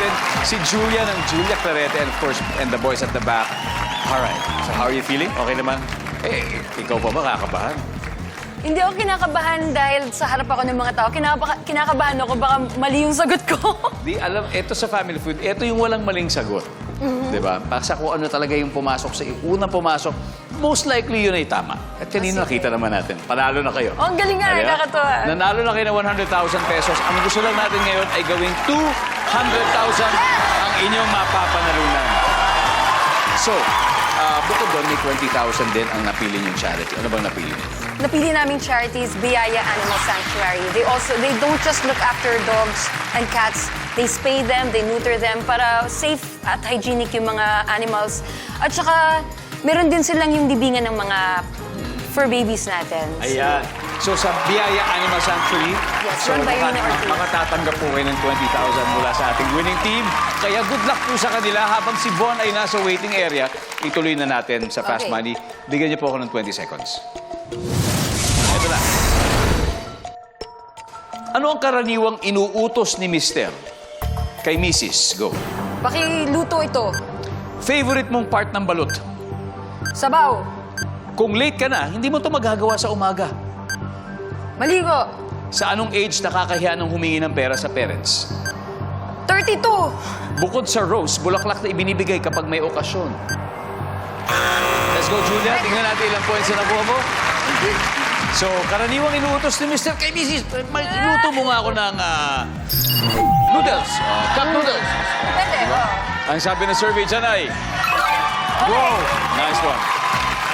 natin si Julia ng Julia Clarete and of course, and the boys at the back. Alright, so how are you feeling? Okay naman? Eh, ikaw pa ba kakabahan? Hindi ako kinakabahan dahil sa harap ako ng mga tao. Kinaka- kinakabahan ako baka mali yung sagot ko. Di alam, ito sa family food, ito yung walang maling sagot. Di ba? Basta kung ano talaga yung pumasok sa unang pumasok, most likely yun ay tama. At kanina nakita naman natin, panalo na kayo. Oh, ang galing nga, nakakatuwa. Nanalo na kayo ng 100,000 pesos. Ang gusto lang natin ngayon ay gawing 200,000 ang inyong mapapanalunan. So, ah, bukod doon, may 20,000 din ang napili niyong charity. Ano bang napili niyo? Napili naming charities, Biyaya Animal Sanctuary. They also, they don't just look after dogs and cats. They spay them, they neuter them para safe at hygienic yung mga animals. At saka, meron din silang yung libingan ng mga fur babies natin. Ayan. So sa Biyaya Animal Sanctuary, Yes, so by maka- makatatanggap po kayo ng 20,000 mula sa ating winning team. Kaya good luck po sa kanila. Habang si Von ay nasa waiting area, ituloy na natin sa Fast Okay. Money. Bigyan niyo po ako ng 20 seconds. Ito na. Ano ang karaniwang inuutos ni Mister kay Mrs. Go. Pakiluto ito. Favorite mong part ng balut? Sabaw. Kung late ka na, hindi mo to magagawa sa umaga. Maligo. Sa anong age nakakahiya ng humingi ng pera sa parents? 32. Bukod sa rose, bulaklak na ibinibigay kapag may okasyon. Let's go, Julia. Tingnan natin ilang points na nakuha mo. So, karaniwang inuutos ni Mr. kay Mrs. May inuto mo nga ako ng ah, noodles. ah, cup noodles. Pwede. oh. Ang sabi ng survey dyan ay, Wow! Nice one.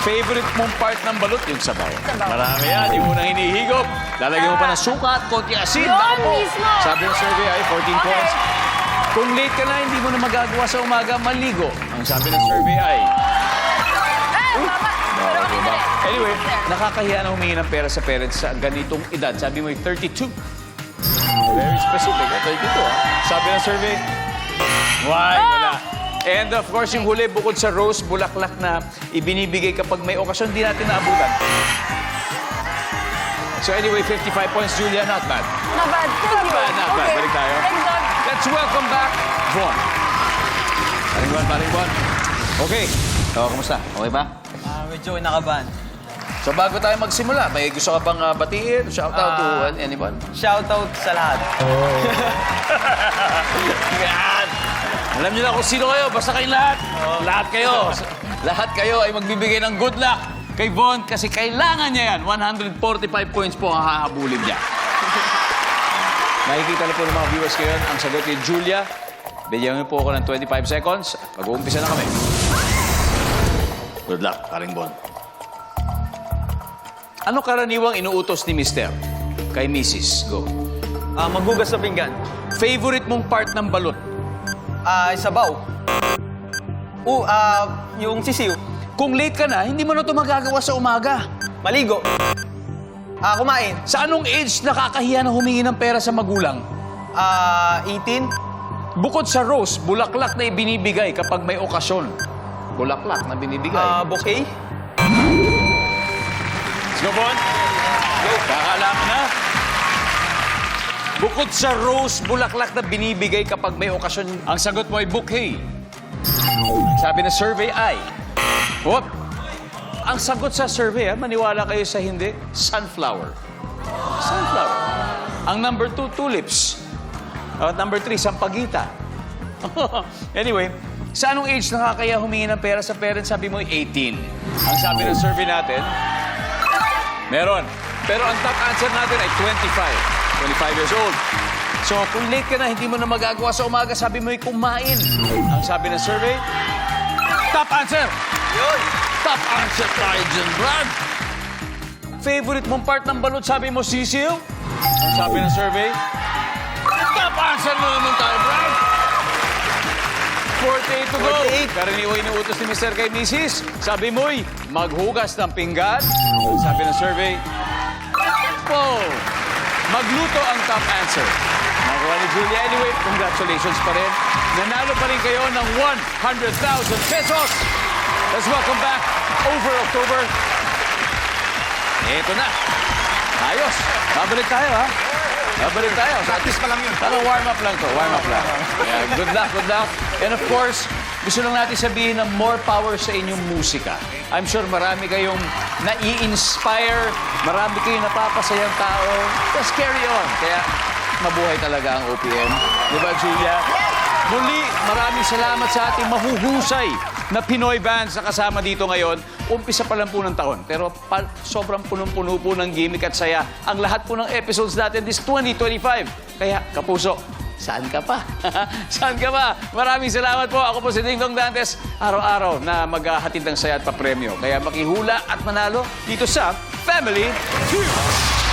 Favorite mong part ng balut? Yung sabaw. Sabaw. Marami yan. Yung unang hinihigop. Lalagyan mo pa ng suka at konti asin. Yun po. mismo. Sabi ng survey ay 14 Okay. points. Kung late ka na, hindi mo na magagawa sa umaga, maligo. Ang sabi ng survey ay... Ah, mama. Pero Diba? rin. Anyway, nakakahiya na humingi ng pera sa parents sa ganitong edad. Sabi mo ay 32. Very specific. eh, 32, ah. Sabi ng survey, why? Wala. And of course, yung huli, bukod sa rose, bulaklak na ibinibigay kapag may okasyon, di natin naabutan. So anyway, 55 points, Julia. Not bad. Not bad. Thank you. bad, not bad. Okay. Balik tayo. Let's welcome back, Von. Paring Von, paring Von. Okay. So, kumusta? Okay ba? Ah, medyo nakabahan. So bago tayo magsimula, may gusto ka bang uh, batiin? Shout out to Ah. anyone? Shoutout sa lahat. Yan! Alam niyo na kung sino kayo, basta kayong lahat. Lahat kayo. lahat kayo ay magbibigay ng good luck kay Von kasi kailangan niya yan. 145 points po ang hahabulin niya. Nakikita na po ng mga viewers ngayon ang sagot ni Julia. Bigyan niyo po ako ng 25 seconds. Mag-uumpisa na kami. Good luck, paring Bon. Ano karaniwang inuutos ni Mister kay Mrs. Go. Ah, maghugas sa pinggan. Favorite mong part ng balot? Ah, sabaw. U, ah, yung sisiw. Kung late ka na, hindi mo na ito magagawa sa umaga. Maligo. Ah, kumain. Sa anong age nakakahiya na humingi ng pera sa magulang? Ah, 18. Bukod sa rose, bulaklak na ibinibigay kapag may okasyon. Bulaklak na binibigay. Ah, bouquet. Let's go, Bon. Go. Kakalaman na. Bukod sa rose, bulaklak na binibigay kapag may okasyon. Ang sagot mo ay bouquet. Sabi ng survey ay... Whoop. Ang sagot sa survey, ah, maniwala kayo sa hindi, sunflower. Sunflower. Ang number two, tulips. At number three, sampagita. anyway, sa anong age nakakaya humingi ng pera sa parents? Sabi mo, 18. Ang sabi ng survey natin, meron. Pero ang top answer natin ay 25. 25 years old. So, kung late ka na, hindi mo na magagawa sa umaga, sabi mo ay kumain. Ang sabi ng survey, top answer! Yun. Top answer tayo dyan, Brad. Favorite mong part ng balut, sabi mo, sisiw? Ang sabi ng survey, top answer mo naman tayo, Brad. 48 to go. 48. Karaniwang inuutos ni Mr. kay Mrs. Sabi mo'y maghugas ng pinggan. Ang Sabi ng survey, oh, magluto ang top answer. Nakuha ni Julia. Anyway, congratulations pa rin. Nanalo pa rin kayo ng 100,000 pesos. Let's welcome back over October. Ito na. Ayos. Babalik tayo, ha? Babalik tayo. Practice pa lang yun. Parang warm up lang to. Warm up lang. Ayan. Good luck, good luck. And of course, gusto lang natin sabihin na more power sa inyong musika. I'm sure marami kayong nai-inspire, marami kayong napapasayang tao. Just carry on. Kaya mabuhay talaga ang OPM. Di ba, Julia? Muli, maraming salamat sa ating mahuhusay na Pinoy bands na kasama dito ngayon. Umpisa pa lang po ng taon, pero pa- sobrang punong-puno po ng gimmick at saya ang lahat po ng episodes natin this 2025. Kaya, kapuso, saan ka pa? saan ka pa? Maraming salamat po. Ako po si Ding Dong Dantes, araw-araw na maghahatid ng saya at papremyo. Kaya makihula at manalo dito sa Family Feud.